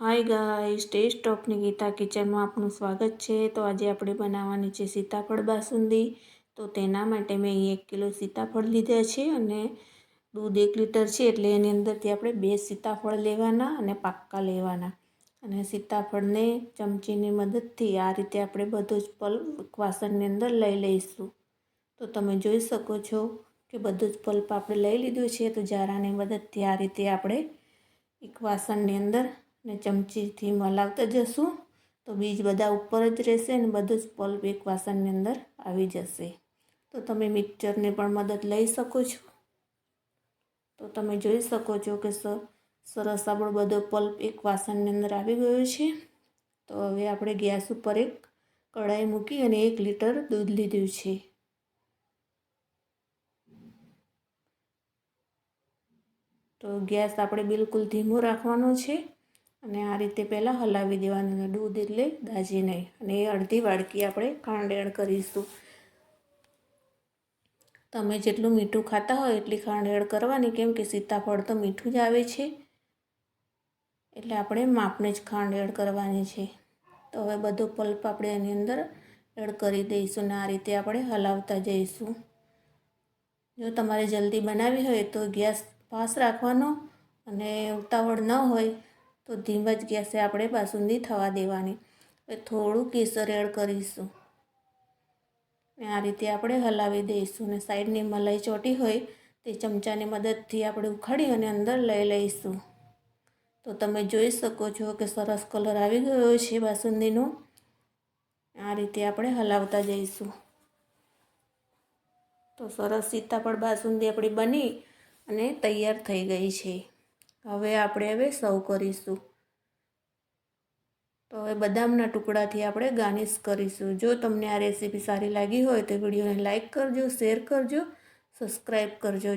હાય guys taste ઓફની ગીતા કિચનમાં આપનું સ્વાગત છે. તો આજે આપણે બનાવવાની છે સીતાફળ બાસુંદી. તો તેના માટે મેં એક કિલો સીતાફળ લીધા છે અને દૂધ એક લીટર છે એટલે એની અંદરથી આપણે બે સીતાફળ લેવાના અને પાક્કા લેવાના. અને સીતાફળને ચમચીની મદદથી આ રીતે આપણે બધો જ પલ્પ વાસણની અંદર લઈ લઈશું. તો તમે જોઈ શકો છો કે બધું જ પલ્પ આપણે લઈ લીધું છે. તો જારાની મદદથી આ રીતે આપણે એક વાસણની અંદર ને ચમચીથી મલાવતા જશું. તો બીજ બધા ઉપર જ રહેશે અને બધું જ પલ્પ એક વાસણની અંદર આવી જશે. તો તમે મિક્સરને પણ મદદ લઈ શકો છો. તો તમે જોઈ શકો છો કે સરસ આપણો બધો પલ્પ એક વાસણની અંદર આવી ગયો છે. તો હવે આપણે ગેસ ઉપર એક કઢાઈ મૂકી અને એક લીટર દૂધ લીધું છે. તો ગેસ આપણે બિલકુલ ધીમો રાખવાનો છે. અને આ રીતે પહેલાં હલાવી દેવાનું અને દૂધ એટલે દાજી નહીં. અને એ અડધી વાડકી આપણે ખાંડ એડ કરીશું. તમે જેટલું મીઠું ખાતા હોય એટલી ખાંડ એડ કરવાની, કેમ કે સીતાફળ તો મીઠું જ આવે છે. એટલે આપણે માપને જ ખાંડ એડ કરવાની છે. તો હવે બધો પલ્પ આપણે એની અંદર એડ કરી દઈશું ને આ રીતે આપણે હલાવતા જઈશું. જો તમારે જલ્દી બનાવી હોય તો ગેસ પાસ રાખવાનો અને ઉતાવળ ન હોય તો ધીમ જ ગેસે આપણે બાસુંદી થવા દેવાની. થોડું કેસર એડ કરીશું. ને આ રીતે આપણે હલાવી દઈશું ને સાઈડની મલાઈ ચોટી હોય તે ચમચાની મદદથી આપણે ઉખાડી અને અંદર લઈ લઈશું. તો તમે જોઈ શકો છો કે સરસ કલર આવી ગયો છે બાસુંદીનો. આ રીતે આપણે હલાવતા જઈશું. તો સરસ સીતાફળ બાસુંદી આપણી બની અને તૈયાર થઈ ગઈ છે. હવે આપણે હવે સર્વ કરીશું. તો હવે બદામના ટુકડાથી આપણે ગાર્નિશ કરીશું. જો તમને આ રેસીપી સારી લાગી હોય તો વિડીયોને લાઇક કરજો, શેર કરજો, સબસ્ક્રાઈબ કરજો. જો